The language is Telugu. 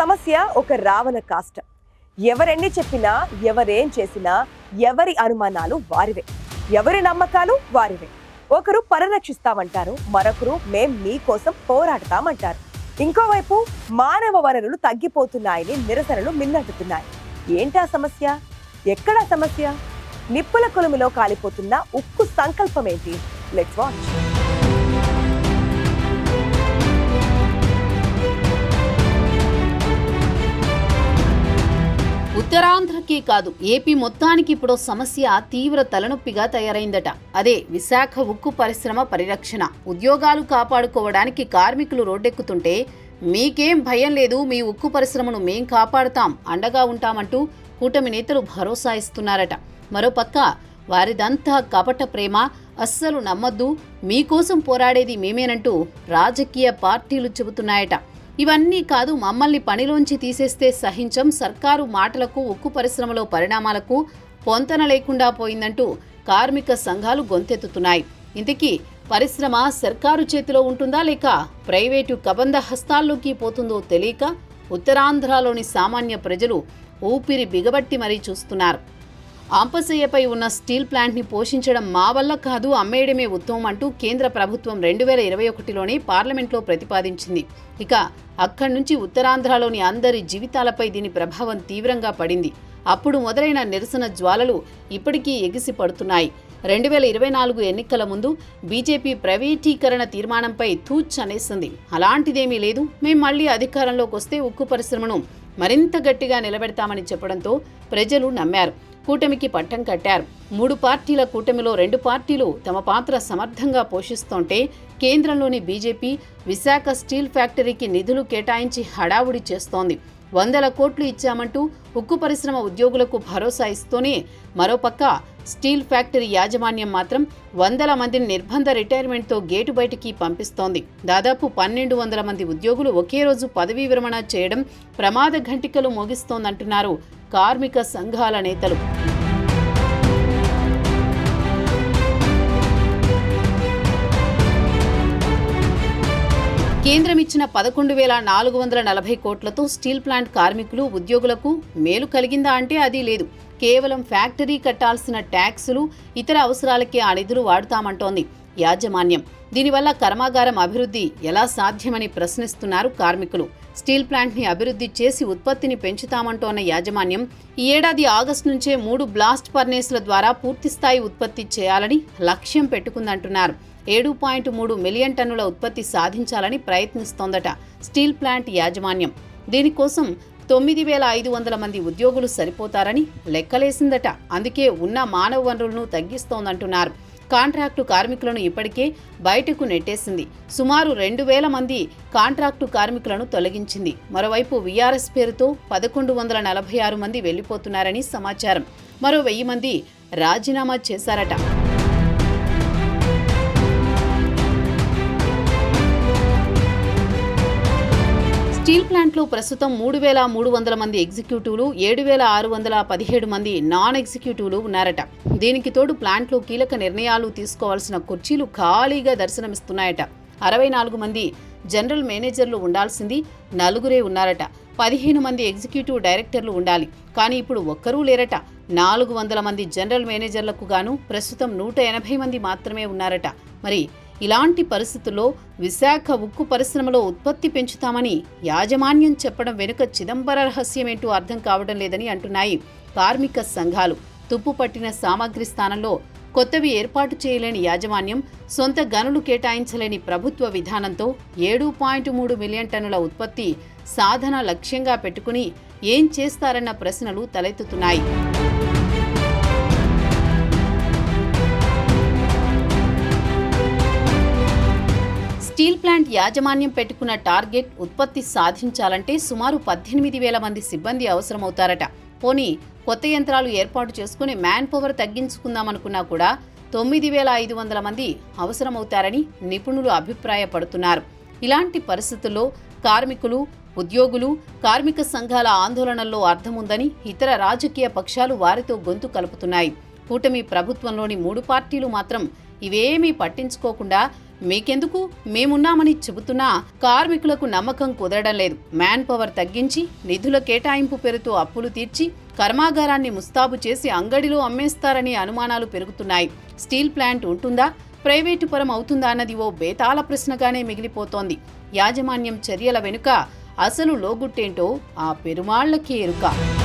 సమస్య ఒక రావణ కాష్టం. ఎవరెన్ని చెప్పినా ఎవరేం చేసినా ఎవరి అనుమానాలు వారివే. ఎవరి నమ్మకాలు వారివే. ఒకరు పరిరక్షిస్తామంటారు మరొకరు మేం మీకోసం పోరాడతామంటారు. ఇంకోవైపు మానవ వనరులు తగ్గిపోతున్నాయని నిరసనలు మిన్నట్టుతున్నాయి. ఏంటా సమస్య? ఎక్కడా సమస్య? నిప్పుల కొలుములో కాలిపోతున్న ఉక్కు సంకల్పం ఏంటి లెట్స్ వాచ్ ఉత్తరాంధ్రకే కాదు ఏపీ మొత్తానికి ఇప్పుడు సమస్య తీవ్ర తలనొప్పిగా తయారైందట. అదే విశాఖ ఉక్కు పరిశ్రమ పరిరక్షణ. ఉద్యోగాలు కాపాడుకోవడానికి కార్మికులు రోడ్డెక్కుతుంటే మీకేం భయం లేదు మీ ఉక్కు పరిశ్రమను మేం కాపాడుతాం అండగా ఉంటామంటూ కూటమి నేతలు భరోసా ఇస్తున్నారట. మరోపక్క వారిదంతా కపట ప్రేమ అస్సలు నమ్మద్దు మీకోసం పోరాడేది మేమేనంటూ రాజకీయ పార్టీలు చెబుతున్నాయట. ఇవన్నీ కాదు మమ్మల్ని పనిలోంచి తీసేస్తే సహించం సర్కారు మాటలకు ఉక్కు పరిశ్రమలో పరిణామాలకు పొంతన లేకుండా పోయిందంటూ కార్మిక సంఘాలు గొంతెత్తుతున్నాయి. ఇంతకీ పరిశ్రమ సర్కారు చేతిలో ఉంటుందా లేక ప్రైవేటు కబంధ హస్తాల్లోకి పోతుందో తెలియక ఉత్తరాంధ్రలోని సామాన్య ప్రజలు ఊపిరి బిగబట్టి మరీ చూస్తున్నారు. ఆంపసయ్యపై ఉన్న స్టీల్ ప్లాంట్ని పోషించడం మా వల్ల కాదు అమ్మేయడమే ఉత్తమం అంటూ కేంద్ర ప్రభుత్వం రెండు వేల ఇరవై ఒకటిలోనే పార్లమెంట్లో ప్రతిపాదించింది. ఇక అక్కడి నుంచి ఉత్తరాంధ్రలోని అందరి జీవితాలపై దీని ప్రభావం తీవ్రంగా పడింది. అప్పుడు మొదలైన నిరసన జ్వాలలు ఇప్పటికీ ఎగిసి పడుతున్నాయి. రెండు వేల ఇరవై నాలుగు ఎన్నికల ముందు బీజేపీ ప్రైవేటీకరణ తీర్మానంపై తూచ్ అనేసింది. అలాంటిదేమీ లేదు. మేం మళ్ళీ అధికారంలోకి వస్తే ఉక్కు పరిశ్రమను మరింత గట్టిగా నిలబెడతామని చెప్పడంతో ప్రజలు నమ్మారు. కూటమికి పట్టం కట్టారు. మూడు పార్టీల కూటమిలో రెండు పార్టీలు తమ పాత్ర సమర్థంగా పోషిస్తుంటే కేంద్రంలోని బీజేపీ విశాఖ స్టీల్ ఫ్యాక్టరీకి నిధులు కేటాయించి హడావుడి చేస్తోంది. వందల కోట్లు ఇచ్చామంటూ ఉక్కు పరిశ్రమ ఉద్యోగులకు భరోసా ఇస్తూనే మరోపక్క స్టీల్ ఫ్యాక్టరీ యాజమాన్యం మాత్రం వందల మందిని నిర్బంధ రిటైర్మెంట్తో గేటు బయటికి పంపిస్తోంది. దాదాపు పన్నెండు వందల మంది ఉద్యోగులు ఒకే రోజు పదవీ విరమణ చేయడం ప్రమాద ఘంటికలు మోగిస్తోందంటున్నారు కార్మిక సంఘాల నేతలు. కేంద్రం ఇచ్చిన పదకొండు వేల నాలుగు వందల నలభై కోట్లతో స్టీల్ ప్లాంట్ కార్మికులు ఉద్యోగులకు మేలు కలిగిందా అంటే అది లేదు. కేవలం ఫ్యాక్టరీ కట్టాల్సిన ట్యాక్సులు ఇతర అవసరాలకే ఆ నిధులు వాడుతామంటోంది. యాజమాన్యం. దీనివల్ల కర్మాగారం అభివృద్ధి ఎలా సాధ్యమని ప్రశ్నిస్తున్నారు కార్మికులు. స్టీల్ ప్లాంట్ని అభివృద్ధి చేసి ఉత్పత్తిని పెంచుతామంటోన్న యాజమాన్యం ఈ ఏడాది ఆగస్టు నుంచే మూడు బ్లాస్ట్ ఫర్నేస్ల ద్వారా పూర్తిస్థాయి ఉత్పత్తి చేయాలని లక్ష్యం పెట్టుకుందంటున్నారు. ఏడు పాయింట్ మూడు మిలియన్ టన్నుల ఉత్పత్తి సాధించాలని ప్రయత్నిస్తోందట స్టీల్ ప్లాంట్ యాజమాన్యం. దీనికోసం తొమ్మిది వేల ఐదు వందల మంది ఉద్యోగులు సరిపోతారని లెక్కలేసిందట. అందుకే ఉన్న మానవ వనరులను తగ్గిస్తోందంటున్నారు. కాంట్రాక్టు కార్మికులను ఇప్పటికే బయటకు నెట్టేసింది. సుమారు రెండు వేల మంది కాంట్రాక్టు కార్మికులను తొలగించింది. మరోవైపు వీఆర్ఎస్ పేరుతో పదకొండు వందల నలభై ఆరు మంది వెళ్ళిపోతున్నారని సమాచారం. మరో వెయ్యి మంది రాజీనామా చేశారట. స్టీల్ ప్లాంట్లో ప్రస్తుతం మూడు వేల మూడు వందల మంది ఎగ్జిక్యూటివ్లు ఏడు వేల ఆరు వందల పదిహేడు మంది నాన్ ఎగ్జిక్యూటివ్లు ఉన్నారట. దీనికి తోడు ప్లాంట్లో కీలక నిర్ణయాలు తీసుకోవాల్సిన కుర్చీలు ఖాళీగా దర్శనమిస్తున్నాయట. అరవై నాలుగు మంది జనరల్ మేనేజర్లు ఉండాల్సింది నలుగురే ఉన్నారట. పదిహేను మంది ఎగ్జిక్యూటివ్ డైరెక్టర్లు ఉండాలి. కానీ ఇప్పుడు ఒక్కరూ లేరట. నాలుగు వందల మంది జనరల్ మేనేజర్లకు గాను ప్రస్తుతం నూట ఎనభై మంది మాత్రమే ఉన్నారట. మరి ఇలాంటి పరిస్థితుల్లో విశాఖ ఉక్కు పరిశ్రమలో ఉత్పత్తి పెంచుతామని యాజమాన్యం చెప్పడం వెనుక చిదంబర రహస్యమేంటూ అర్థం కావడం లేదని అంటున్నాయి కార్మిక సంఘాలు. తుప్పు పట్టిన సామాగ్రి స్థానంలో కొత్తవి ఏర్పాటు చేయలేని యాజమాన్యం సొంత గనులు కేటాయించలేని ప్రభుత్వ విధానంతో ఏడు పాయింట్ మూడు మిలియన్ టన్నుల ఉత్పత్తి సాధన లక్ష్యంగా పెట్టుకుని ఏం చేస్తారన్న ప్రశ్నలు తలెత్తుతున్నాయి. ప్లాంట్ యాజమాన్యం పెట్టుకున్న టార్గెట్ ఉత్పత్తి సాధించాలంటే సుమారు పద్దెనిమిది వేల మంది సిబ్బంది అవసరమవుతారట. పోనీ కొత్త యంత్రాలు ఏర్పాటు చేసుకుని మ్యాన్ పవర్ తగ్గించుకుందామనుకున్నా కూడా తొమ్మిది వేల ఐదు వందల మంది అవసరమవుతారని నిపుణులు అభిప్రాయపడుతున్నారు. ఇలాంటి పరిస్థితుల్లో కార్మికులు ఉద్యోగులు కార్మిక సంఘాల ఆందోళనల్లో అర్థముందని ఇతర రాజకీయ పక్షాలు వారితో గొంతు కలుపుతున్నాయి. కూటమి ప్రభుత్వంలోని మూడు పార్టీలు మాత్రం ఇవేమీ పట్టించుకోకుండా మీకెందుకు? మేమున్నామని చెబుతున్నా కార్మికులకు నమ్మకం కుదరడం లేదు. మ్యాన్ పవర్ తగ్గించి నిధుల కేటాయింపు పేరుతో అప్పులు తీర్చి కర్మాగారాన్ని ముస్తాబు చేసి అంగడిలో అమ్మేస్తారని అనుమానాలు పెరుగుతున్నాయి. స్టీల్ ప్లాంట్ ఉంటుందా? ప్రైవేటు పరం అవుతుందా అన్నది ఓ బేతాళ ప్రశ్నగానే మిగిలిపోతోంది. యాజమాన్యం చర్యల వెనుక అసలు లోగుట్టేంటో ఆ పెరుమాళ్ళకే ఎరుక.